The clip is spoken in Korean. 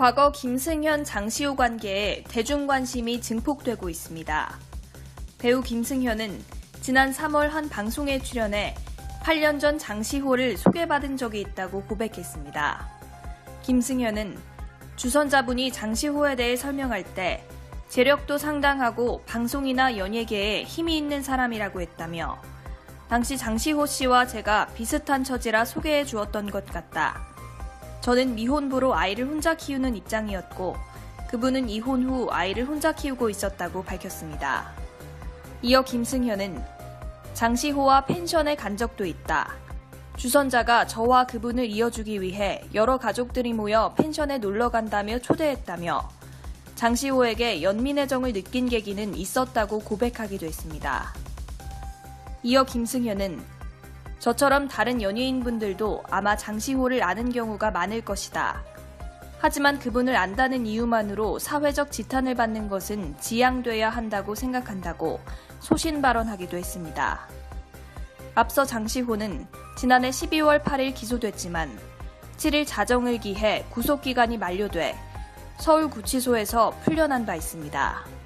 과거 김승현 장시호 관계에 대중 관심이 증폭되고 있습니다. 배우 김승현은 지난 3월 한 방송에 출연해 8년 전 장시호를 소개받은 적이 있다고 고백했습니다. 김승현은 주선자분이 장시호에 대해 설명할 때 재력도 상당하고 방송이나 연예계에 힘이 있는 사람이라고 했다며 당시 장시호 씨와 제가 비슷한 처지라 소개해 주었던 것 같다. 저는 미혼부로 아이를 혼자 키우는 입장이었고 그분은 이혼 후 아이를 혼자 키우고 있었다고 밝혔습니다. 이어 김승현은 장시호와 펜션에 간 적도 있다. 주선자가 저와 그분을 이어주기 위해 여러 가족들이 모여 펜션에 놀러 간다며 초대했다며 장시호에게 연민의 정을 느낀 계기는 있었다고 고백하기도 했습니다. 이어 김승현은 저처럼 다른 연예인분들도 아마 장시호를 아는 경우가 많을 것이다. 하지만 그분을 안다는 이유만으로 사회적 지탄을 받는 것은 지양돼야 한다고 생각한다고 소신 발언하기도 했습니다. 앞서 장시호는 지난해 12월 8일 기소됐지만 7일 자정을 기해 구속기간이 만료돼 서울구치소에서 풀려난 바 있습니다.